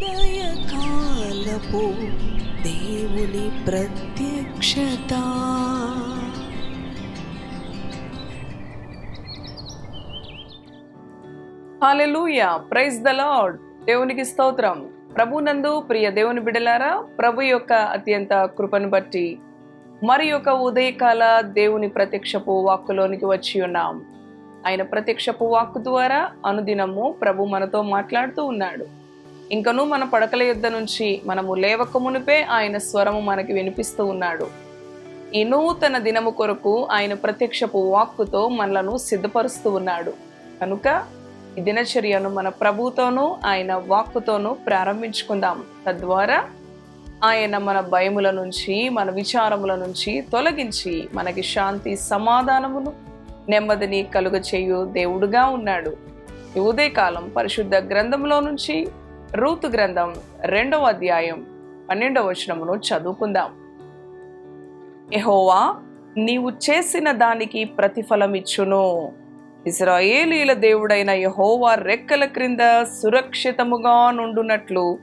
ఉదయకాలపు దేవుని ప్రత్యక్షత. Hallelujah praise the Lord. దేవునికి స్తోత్రం. ప్రభునందు ప్రియ దేవుని బిడలారా ప్రభు యొక్క అత్యంత కృపను బట్టి మరి యొక్క ఉదయకాల దేవుని ప్రత్యక్షపు వాక్కులోనికి వచ్చి ఉన్నాం. ఆయన ప్రత్యక్షపు వాక్కు ద్వారా అనుదినము ప్రభు మనతో మాట్లాడుతూ ఉన్నాడు. ఇంకనూ మన పడకల యుద్ధ నుంచి మనము లేవక మునిపే ఆయన స్వరము మనకి వినిపిస్తూ ఉన్నాడు. ఈ నూతన దినము కొరకు ఆయన ప్రత్యక్షపు వాక్కుతో మనలను సిద్ధపరుస్తూ ఉన్నాడు. కనుక ఈ దినచర్యను మన ప్రభుతోనూ ఆయన వాక్కుతోనూ ప్రారంభించుకుందాం. తద్వారా ఆయన మన భయముల నుంచి మన విచారముల నుంచి తొలగించి మనకి శాంతి సమాధానమును నెమ్మదిని కలుగ చేయు దేవుడుగా ఉన్నాడు. ఈ ఉదయకాలం పరిశుద్ధ గ్రంథంలో నుంచి రూతు గ్రంథం రెండవ అధ్యాయం పన్నెండవ వచనమును చదువుకుందాం. ఎహోవా నీవు చేసిన దానికి ప్రతిఫలం ఇచ్చును ఇజ్రాయేలీల దేవుడైన యహోవా రెక్కల క్రింద సురక్షితముగా నుండునట్లు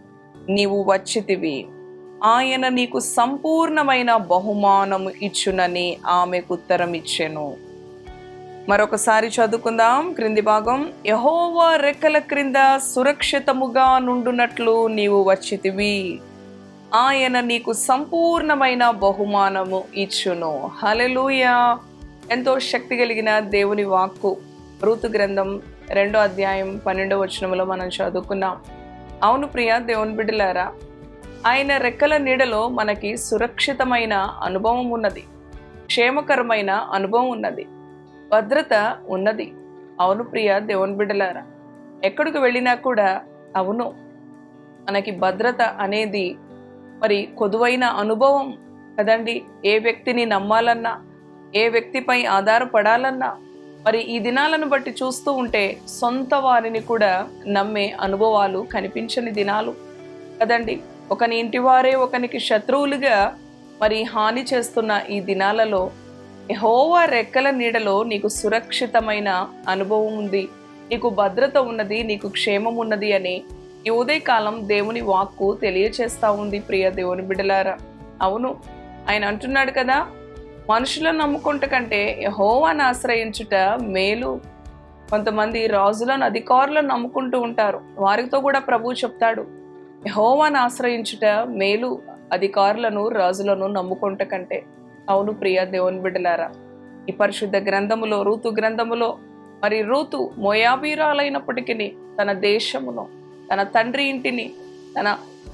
నీవు వచ్చితివి. ఆయన నీకు సంపూర్ణమైన బహుమానము ఇచ్చునని ఆమెకు ఉత్తరం ఇచ్చెను మరొకసారి చదువుకుందాం. క్రింది భాగం యహోవా రెక్కల క్రింద సురక్షితముగా నుండునట్లు నీవు వచ్చితివి. ఆయన నీకు సంపూర్ణమైన బహుమానము ఇచ్చును. హలెలూయా ఎంతో శక్తి కలిగిన దేవుని వాక్కు. ఋతు గ్రంథం రెండో అధ్యాయం పన్నెండో వచనంలో మనం చదువుకున్నాం. అవును ప్రియ దేవుని బిడ్డలారా ఆయన రెక్కల నీడలో మనకి సురక్షితమైన అనుభవం ఉన్నది. క్షేమకరమైన అనుభవం ఉన్నది. భద్రత ఉన్నది. అవును ప్రియ దేవుని బిడ్డలారా ఎక్కడికి వెళ్ళినా కూడా అవును మనకి భద్రత అనేది మరి కొదువైన అనుభవం కదండి. ఏ వ్యక్తిని నమ్మాలన్నా ఏ వ్యక్తిపై ఆధారపడాలన్నా మరి ఈ దినాలను బట్టి చూస్తూ ఉంటే సొంత వారిని కూడా నమ్మే అనుభవాలు కనిపించని దినాలు కదండి. ఒకని ఇంటివారే ఒకనికి శత్రువులుగా మరి హాని చేస్తున్న ఈ దినాలలో ఎహోవా రెక్కల నీడలో నీకు సురక్షితమైన అనుభవం ఉంది. నీకు భద్రత ఉన్నది నీకు క్షేమం ఉన్నది అని ఈ ఉదయకాలం దేవుని వాక్కు తెలియచేస్తా ఉంది ప్రియ దేవుని బిడలారా అవును ఆయన అంటున్నాడు కదా మనుషులను నమ్ముకుంట కంటే యహోవాను ఆశ్రయించుట మేలు. కొంతమంది రాజులను అధికారులను నమ్ముకుంటూ ఉంటారు. వారితో కూడా ప్రభువు చెప్తాడు యహోవాను ఆశ్రయించుట మేలు అధికారులను రాజులను నమ్ముకుంట కంటే. అవును ప్రియ దేవుని బిడ్డలారా ఈ పరిశుద్ధ గ్రంథములో ఋతు గ్రంథములో మరి ఋతు మోయాబీరాలైనప్పటికీ తన దేశమును తన తండ్రి ఇంటిని తన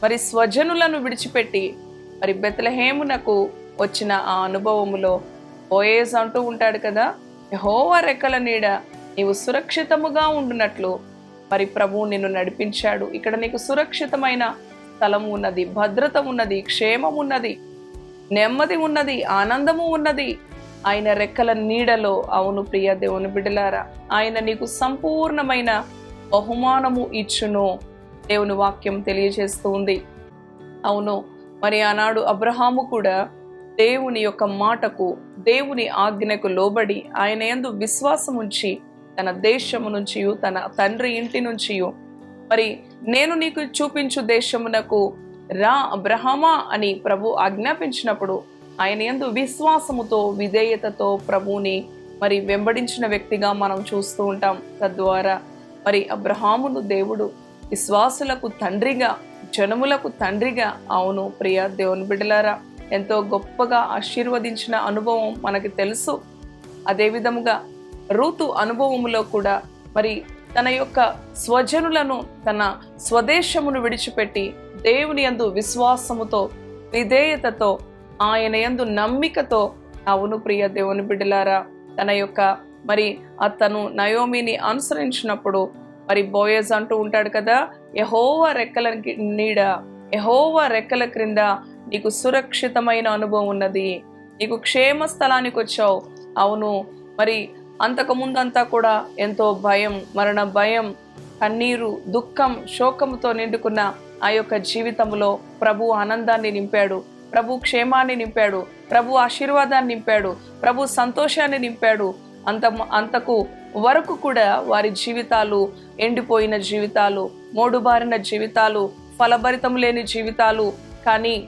మరి స్వజనులను విడిచిపెట్టి మరి బెతలహేమునకు వచ్చిన ఆ అనుభవములో ఓయేస్ అంటూ ఉంటాడు కదా యహోవా రెక్కల నీడ నీవు సురక్షితముగా ఉండునట్లు మరి ప్రభువు నిన్ను నడిపించాడు. ఇక్కడ నీకు సురక్షితమైన స్థలం ఉన్నది భద్రత ఉన్నది క్షేమం ఉన్నది. నెమ్మది ఉన్నది ఆనందము ఉన్నది. ఆయన రెక్కల నీడలో అవును ప్రియ దేవుని బిడలారా ఆయన నీకు సంపూర్ణమైన బహుమానము ఇచ్చును దేవుని వాక్యం తెలియజేస్తూ ఉంది. అవును మరి ఆనాడు అబ్రహాము కూడా దేవుని యొక్క మాటకు దేవుని ఆజ్ఞకు లోబడి ఆయన ఎందు విశ్వాసం ఉంచి తన దేశము నుంచి తన తండ్రి ఇంటి నుంచి మరి నేను నీకు చూపించు దేశమునకు రా అబ్రహమా అని ప్రభు ఆజ్ఞాపించినప్పుడు ఆయన యందు విశ్వాసముతో విధేయతతో ప్రభువుని మరి వెంబడించిన వ్యక్తిగా మనం చూస్తూ ఉంటాం. తద్వారా మరి అబ్రహామును దేవుడు విశ్వాసులకు తండ్రిగా జనములకు తండ్రిగా అవును ప్రియ దేవుని బిడ్డలారా ఎంతో గొప్పగా ఆశీర్వదించిన అనుభవం మనకి తెలుసు. అదేవిధముగా ఋతు అనుభవములో కూడా మరి తన యొక్క స్వజనులను తన స్వదేశమును విడిచిపెట్టి దేవుని యందు విశ్వాసముతో విధేయతతో ఆయన యందు నమ్మికతో అవును ప్రియ దేవుని బిడ్డలారా. తన యొక్క మరి అతను నయోమిని అనుసరించినప్పుడు మరి బోయజ్ అంటూ ఉంటాడు కదా యహోవ రెక్కల నీడ యహోవ రెక్కల క్రింద నీకు సురక్షితమైన అనుభవం ఉన్నది. నీకు క్షేమ స్థలానికి వచ్చావు అవును మరి అంతకు ముందంతా కూడా ఎంతో భయం మరణ భయం కన్నీరు దుఃఖం శోకంతో నిండుకున్న ఆ యొక్క జీవితంలో ప్రభు ఆనందాన్ని నింపాడు. ప్రభు క్షేమాన్ని నింపాడు. ప్రభు ఆశీర్వాదాన్ని నింపాడు. ప్రభు సంతోషాన్ని నింపాడు. అంత అంతకు వరకు కూడా వారి జీవితాలు ఎండిపోయిన జీవితాలు మోడుబారిన జీవితాలు ఫలభరితం లేని జీవితాలు. కానీ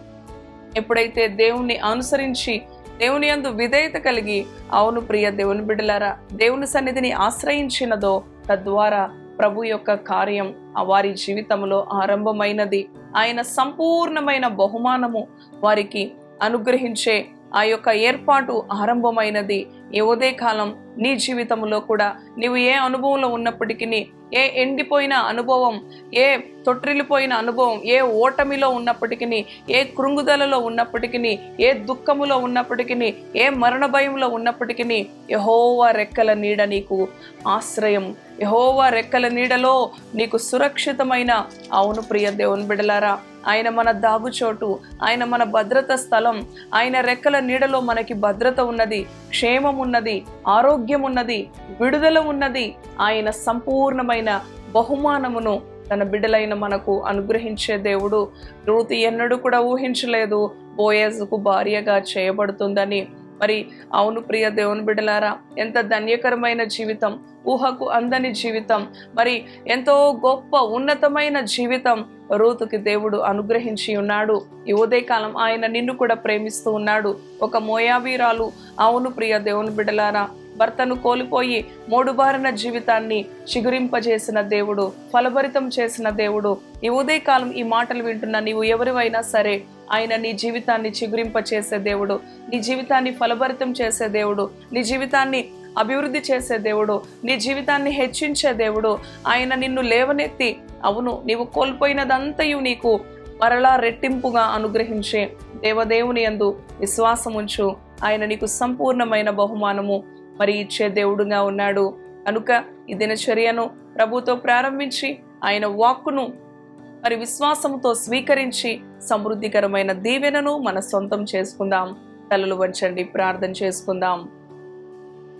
ఎప్పుడైతే దేవుణ్ణి అనుసరించి దేవుని యందు విధేయత కలిగి అవును ప్రియ దేవుని బిడ్డలారా దేవుని సన్నిధిని ఆశ్రయించినదో తద్వారా ప్రభు యొక్క కార్యం వారి జీవితంలో ఆరంభమైనది. ఆయన సంపూర్ణమైన బహుమానము వారికి అనుగ్రహించే ఆ యొక్క ఏర్పాటు ఆరంభమైనది. ఈ కాలం నీ జీవితంలో కూడా నీవు ఏ అనుభవంలో ఉన్నప్పటికీ ఏ ఎండిపోయిన అనుభవం ఏ తొట్టిల్లిపోయిన అనుభవం ఏ ఓటమిలో ఉన్నప్పటికీ ఏ కృంగుదలలో ఉన్నప్పటికీ ఏ దుఃఖములో ఉన్నప్పటికీ ఏ మరణ భయంలో ఉన్నప్పటికీ యహోవా రెక్కల నీడ నీకు ఆశ్రయం. యహోవా రెక్కల నీడలో నీకు సురక్షితమైన అవును ప్రియ దేవుని బిడలారా ఆయన మన దాగుచోటు ఆయన మన భద్రత స్థలం ఆయన రెక్కల నీడలో మనకి భద్రత ఉన్నది క్షేమం ఉన్నది ఆరోగ్యం ఉన్నది విడుదల ఉన్నది ఆయన సంపూర్ణమైన బహుమానమును తన బిడ్డలైన మనకు అనుగ్రహించే దేవుడు. రూతి ఎన్నడూ కూడా ఊహించలేదు. బోయజ్కు భార్యగా చేయబడుతుందని మరి అవును ప్రియ దేవుని బిడలారా ఎంత ధన్యకరమైన జీవితం ఊహకు అందని జీవితం మరి ఎంతో గొప్ప ఉన్నతమైన జీవితం రూతుకి దేవుడు అనుగ్రహించి ఉన్నాడు. ఈ ఉదయకాలం ఆయన నిన్ను కూడా ప్రేమిస్తూ ఉన్నాడు. ఒక మోయావీరాలు అవును ప్రియ దేవుని బిడ్డలారా భర్తను కోల్పోయి మూడుబారిన జీవితాన్ని చిగురింపజేసిన దేవుడు ఫలభరితం చేసిన దేవుడు. ఈ ఉదయకాలం ఈ మాటలు వింటున్న నీవు ఎవరివైనా సరే ఆయన నీ జీవితాన్ని చిగురింప చేసే దేవుడు. నీ జీవితాన్ని ఫలభరితం చేసే దేవుడు. నీ జీవితాన్ని అభివృద్ధి చేసే దేవుడు. నీ జీవితాన్ని హెచ్చించే దేవుడు. ఆయన నిన్ను లేవనెత్తి అవును నీవు కోల్పోయినదంతయు నీకు మరలా రెట్టింపుగా అనుగ్రహించే దేవదేవుని యందు విశ్వాసముంచు ఆయన నీకు సంపూర్ణమైన బహుమానము. మరి ఇచ్చే దేవుడుగా ఉన్నాడు. కనుక ఈ దినచర్యను ప్రభుతో ప్రారంభించి ఆయన వాక్కును మరి విశ్వాసముతో స్వీకరించి సమృద్ధికరమైన దీవెనను మన సొంతం చేసుకుందాం. తలలు వంచండి ప్రార్థన చేసుకుందాం.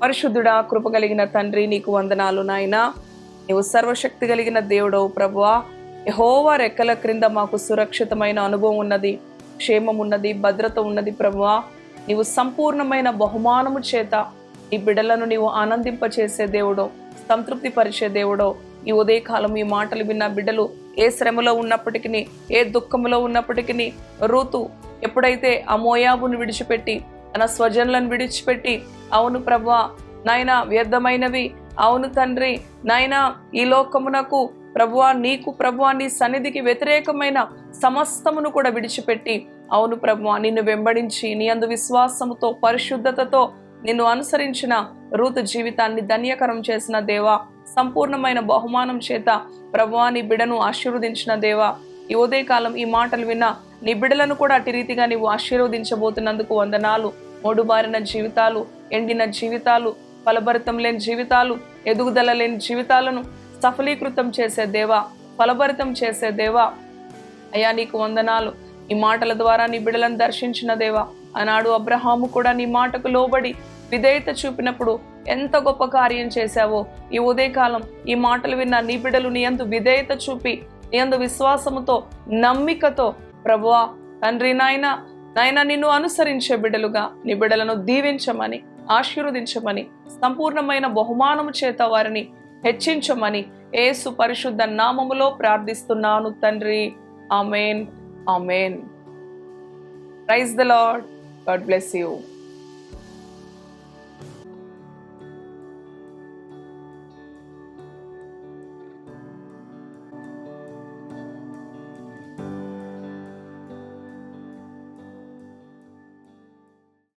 పరిశుద్ధుడా కృప కలిగిన తండ్రి నీకు వందనాలు నాయనా. నీవు సర్వశక్తి కలిగిన దేవుడవు ప్రభువా. యహోవా రెక్కల క్రింద మాకు సురక్షితమైన అనుభవం ఉన్నది క్షేమం ఉన్నది భద్రత ఉన్నది ప్రభువా. నీవు సంపూర్ణమైన బహుమానము చేత ఈ బిడ్డలను నీవు ఆనందింపచేసే దేవుడో సంతృప్తి పరిచే దేవుడో ఈ ఉదయకాలం ఈ మాటలు విన్న బిడ్డలు ఏ శ్రమలో ఉన్నప్పటికీ ఏ దుఃఖంలో ఉన్నప్పటికీ ఋతు ఎప్పుడైతే ఆ మోయాబును విడిచిపెట్టి తన స్వజనులను విడిచిపెట్టి అవును ప్రభా నాయన వ్యర్థమైనవి అవును తండ్రి నాయన ఈ లోకమునకు ప్రభువా నీకు ప్రభువా నీ సన్నిధికి వ్యతిరేకమైన సమస్తమును కూడా విడిచిపెట్టి అవును ప్రభువా నిన్ను వెంబడించి నీ అందు విశ్వాసముతో పరిశుద్ధతతో నిన్ను అనుసరించిన రూతు జీవితాన్ని ధన్యకరం చేసిన దేవా సంపూర్ణమైన బహుమానం చేత ప్రభువా నీ బిడను ఆశీర్వదించిన దేవా. ఈ ఉదయకాలం ఈ మాటలు విన్న నీ బిడలను కూడా అటు రీతిగా నీవు ఆశీర్వదించబోతున్నందుకు వందనాలు. మూడుబారిన జీవితాలు ఎండిన జీవితాలు ఫలభరితం లేని జీవితాలు ఎదుగుదల లేని జీవితాలను సఫలీకృతం చేసే దేవా ఫలభరితం చేసే దేవా. అయ్యా నీకు వందనాలు. ఈ మాటల ద్వారా నీ బిడలను దర్శించిన దేవా. ఆనాడు అబ్రహాము కూడా నీ మాటకు లోబడి విధేయత చూపినప్పుడు ఎంత గొప్ప కార్యం చేశావో ఈ ఉదయకాలం ఈ మాటలు విన్న నీ బిడ్డలు నీ అందు విధేయత చూపి నీ అందు విశ్వాసముతో నమ్మికతో ప్రభువా తండ్రి నాయన నాయన నిన్ను అనుసరించే బిడ్డలుగా నీ బిడ్డలను దీవించమని ఆశీర్వదించమని సంపూర్ణమైన బహుమానము చేత వారిని హెచ్చించమని ఏసు పరిశుద్ధ నామములో ప్రార్థిస్తున్నాను తండ్రి. Amen amen praise the Lord God bless you.